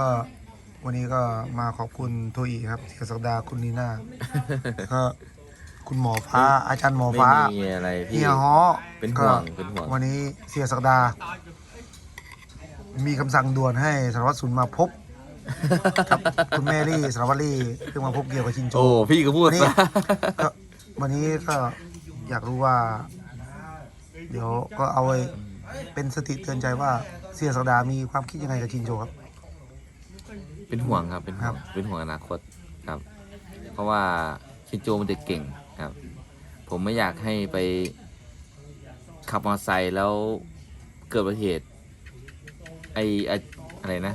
ก็วันนี้ก็มาขอบคุณโทอีครับเสียศักดาคุณนีน่าก็คุณหมอฟ้าอาจารย์หมอไม่ฟ้ามีอะไรพี่ เฮียฮอเป็นห่วงเป็นห่วงวันนี้เสียศักดา มีคำสั่งด่วนให้สารวัตรสุนมาพบกับคุณแมรี่สารวัตรลี่เรื่องมาพบเกี่ยวกับชินโจ โอ้พี่ก็พูดนี่ซะ ก็วันนี้ก็อยากรู้ว่า เดี๋ยวก็เอาไว้เป็นสติเตือนใจว่าเสียสักดามีความคิดยังไงกับชินโจครับ เป็นห่วงครับเป็นห่ครัวงบเป็นห่วงอนาคตครับ เพราะว่าชินโจมันเด็กเก่งครับ ผมไม่อยากให้ไปขับมอเตอร์ไซค์แล้วเกิดอุบัติเหตุไอไอ้อะไรนะ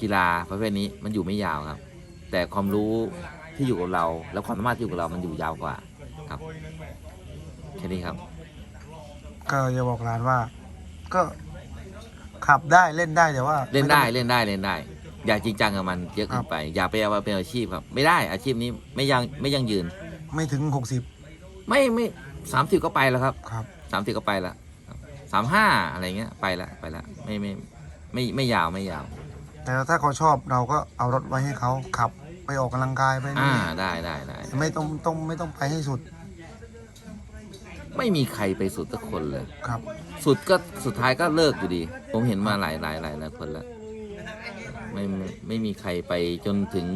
กีฬาประเภทนี้มันอยู่ไม่ยาวครับ แต่ความรู้ที่อยู่กับเรา แล้วความสามารถที่อยู่กับเรามันอยู่ยาวกว่าครับแค่นี้ครับ ก็จะบอกหลานว่า ก็ขับได้เล่นได้แต่ว่า เล่นได้ม่ต้องเล่นได้เล่นได้ อย่าจริงจังกับมันเยอะเกินไป อย่าไปเอามาเป็นอาชีพครับ ไม่ได้อาชีพนี้ไม่ยังไม่ยังยืน ไม่ถึงหกสิบไม่ไม่สามสิบก็ไปแล้วครับครับสามสิบก็ไปแล้วสามห้าอะไรเงี้ยไปละไปละไม่ไม่ไม่ไม่ยาวไม่ยาว แต่ถ้าเขาชอบเราก็เอารถไว้ให้เขาขับไปออกกำลังกายไปอ่านี่ได้ได้ได้ไม่ต้องต้องไม่ต้องไปให้สุด ไม่มีใครไปสุดสักคนเลยครับ สุดก็สุดท้ายก็เลิกอยู่ดี ผมเห็นมาหลายหลายหลายหลายคนแล้ว ไม่ไม่ไม่มีใครไปจนถึง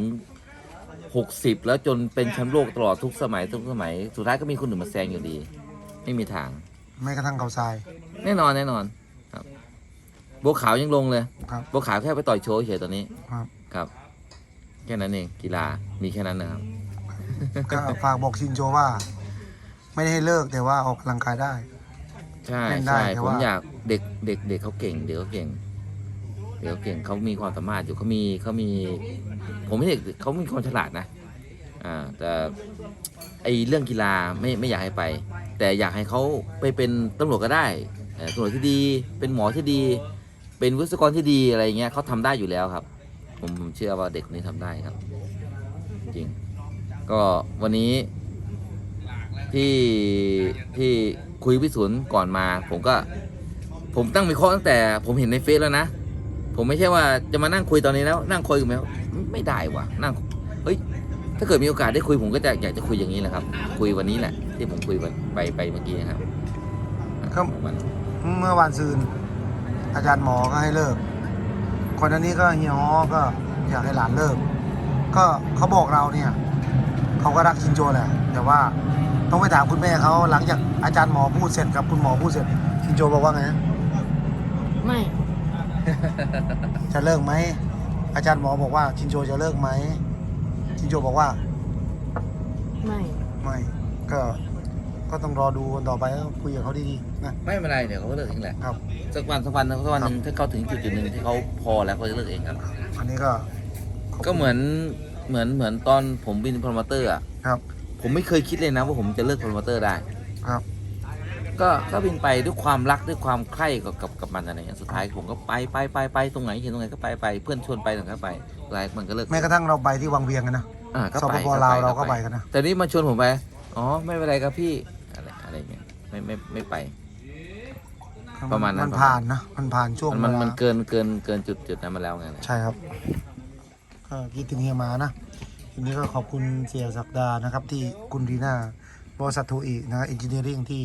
หกสิบแล้วจนเป็นแชมป์โลกตลอดทุกสมัยทุกสมัย สุดท้ายก็มีคนอื่นมาแซงอยู่ดี ไม่มีทาง ไม่กระทั่งเขาทราย แน่นอนแน่นอนครับบัวขาวยังลงเลยครับบัวขาวแค่ไปต่อยโชว์เฉยตอนนี้ครับ ครับ แค่นั้นเองกีฬามีแค่นั้นนะครับ ก็ฝากบอกชินโจว่า ไม่ได้ให้เลิกแต่ว่าออกกำลังกายได้ ใช่เล่นได้ใช่แต่ผมว่า อยากเด็กเด็กเด็กเขาเก่งเด็กเขาเก่ง เด็กเขาเก่งเขามีความสามารถอยู่เขามีเขามี ผมไม่เด็กเขามีความฉลาดนะอ่าแต่ไอเรื่องกีฬาไม่ไม่อยากให้ไป แต่อยากให้เขาไปเป็นตำรวจก็ได้เอ่อตำรวจที่ดี เป็นหมอที่ดี เป็นวิศวกรที่ดีอะไรเงี้ยเขาทำได้อยู่แล้วครับ ผมผมเชื่อว่าเด็กคนนี้ทำได้ครับ จริง ก็วันนี้ที่ที่คุยพิสุนก่อนมา ผมก็ ผมตั้งมีข้อตั้งแต่ ผมเห็นในเฟซแล้วนะ ผมไม่ใช่ว่าจะมานั่งคุยตอนนี้แล้ว นั่งคุยกันไหมไม่ได้ว่ะนั่งเฮ้ยถ้าเกิดมีโอกาสได้คุยผมก็จะอยากจะคุยอย่างนี้แหละครับ คุยวันนี้แหละ ที่ผมคุยไปไปเมื่อกี้นะครับครับวันเมื่อวานซืน อาจารย์หมอก็ให้เลิก คนอันนี้ก็เฮียฮอก็อยากให้หลานเลิก ก็เขาบอกเราเนี่ยเขาก็รักชินโจแหละแต่ว่าต้องไปถามคุณแม่เขาหลังจากอาจารย์หมอพูดเสร็จกับคุณหมอพูดเสร็จชินโจบอกว่าไงนะไม่ จะเลิกไหม อาจารย์หมอบอกว่าชินโจจะเลิกไหม ชินโจบอกว่า ไม่ ไม่ก็ก็ต้องรอดูกันต่อไปแล้วคุยกับเขาดีๆนะ ไม่เป็นไรเดี๋ยวเขาก็เลิกเองแหละครับ สักวันสักวันสักวันหนึ่งถ้าเขาถึงจุดจุดหนึ่งที่เขาพอแล้วเขาจะเลิกเองครับ อันนี้ก็ขบคุณก็เหมือนเหมือนเหมือนตอนผมเป็นโปรโมเตอร์อะครับ ผมไม่เคยคิดเลยนะว่าผมจะเลิกโปรโมเตอร์ได้ ครับ ก็ก็บินไปด้วยความรักด้วยความใคร่กับกับกับมันอะไรเงี้ยสุดท้ายผมก็ไปไปไปไปตรงไหนเห็นตรงไหนก็ไปไปเพื่อนชวนไปตรงไหนก็ไปสุดท้ายมันก็เลิกแม้กระทั่งเราไปที่วังเวียงกันนะอ่าก็สไปปปลาวเราก็ไปกันนะแต่นี่มาชวนผมไปอ๋อไม่เป็นไรครับพี่อะไรอะไรเงี้ยไม่ไม่ไม่ไป ประมาณนั้นมันผ่านนะมันผ่านช่วงมันมันเวลามันเกินเกินเกินจุดจุดนั้นมาแล้วไงใช่ครับก็คิดถึงเฮียมานะทีนี้ก็ขอบคุณเสียศักดานะครับที่คุณดีน่าบริษัทโทอีนะเอนจิเนียริงที่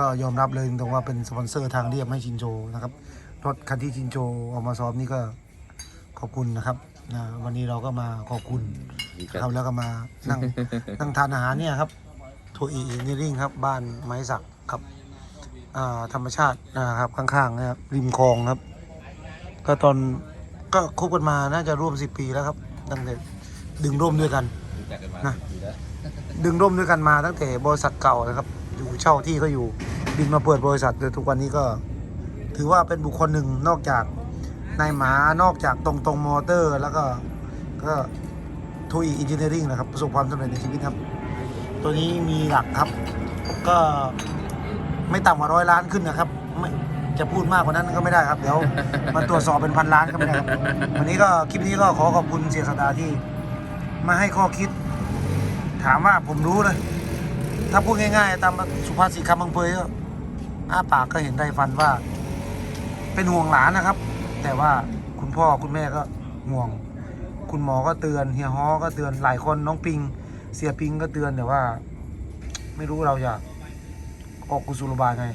ก็ยอมรับเลยตรงๆว่าเป็นสปอนเซอร์ทางเรียบให้ชินโจนะครับรถคันที่ชินโจเอามาซ้อมนี่ก็ขอบคุณนะครับนะวันนี้เราก็มาขอบคุณดีครับแล้วก็มานั่งนั่งทานอาหารเนี่ยครับโทอีเอนจิเนียริงครับ บ้านไม้สักครับอ่าธรรมชาตินะครับข้างๆนะครับริมคลองครับ ก็ตอนก็คบกันมาน่าจะร่วมสิบปีแล้วครับตั้งแต่ดึงร่มด้วยกันนะดึงร่มด้วยกันมาตั้งแต่บริษัทเก่านะครับ อยู่เช่าที่ก็อยู่บินมาเปิดบริษัทเลยทุกวันนี้ก็ ถือว่าเป็นบุคคลหนึ่งนอกจากนายหมานอกจากตรงตรงมอเตอร์ แล้วก็ก็ทูอีอินจิเนียริงนะครับ ประสบความสำเร็จในชีวิตครับ ตัวนี้มีหลักครับ ก็ไม่ต่ำกว่าร้อยล้านขึ้นนะครับไม่จะพูดมากกว่านั้นก็ไม่ได้ครับ เดี๋ยวมาตรวจสอบเป็นพันล้านก็ไม่ได้ครับ วันนี้ก็คลิปนี้ก็ขอขอบคุณเสียสดาที่ มาให้ข้อคิด ถามว่าผมรู้เลย ถ้าพูดง่ายๆ ตามสุภาษิตคำบังเพยก็อ้าปากก็เห็นได้ฟันว่า เป็นห่วงหลานนะครับ แต่ว่าคุณพ่อคุณแม่ก็ห่วง คุณหมอก็เตือนเฮียฮอก็เตือนหลายคนน้องปิง เสียปิงก็เตือนแต่ว่า ไม่รู้เราจะออกกุศโลบายไง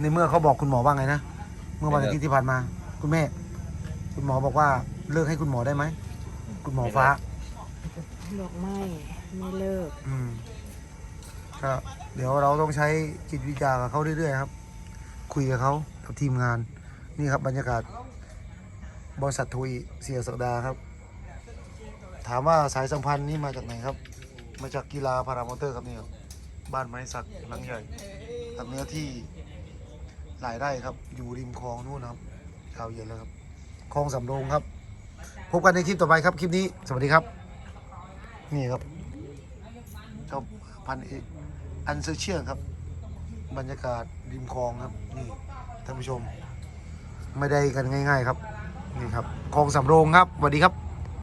ในเมื่อเขาบอกคุณหมอว่าไงนะเมื่อวันอาทิตย์ที่ผ่านมา คุณแม่ คุณหมอบอกว่าเลิกให้คุณหมอได้ไหมคุณหมอฟ้าบอกไม่ไม่เลิก อืม ก็เดี๋ยวเราต้องใช้จิตวิจารกับเขาเรื่อยๆครับ คุยกับเขากับทีมงาน นี่ครับบรรยากาศบริษัททุยเสียสกดาครับ ถามว่าสายสัมพันธ์นี่มาจากไหนครับ มาจากกีฬาพารามอเตอร์ครับนี่ครับบ้านไม้สักหลังใหญ่กับเนื้อที่หลายไร่ครับ อยู่ริมคลองนู่นครับยาวเย็นแล้วครับคลองสำโรงครับ พบกันในคลิปต่อไปครับ คลิปนี้ สวัสดีครับ นี่ครับจ้า พันเอกอันเซเชียครับ บรรยากาศริมคลองครับ นี่ท่านผู้ชม ไม่ได้กันง่าย ๆ ครับ นี่ครับคลองสำโรงครับสวัสดีครับ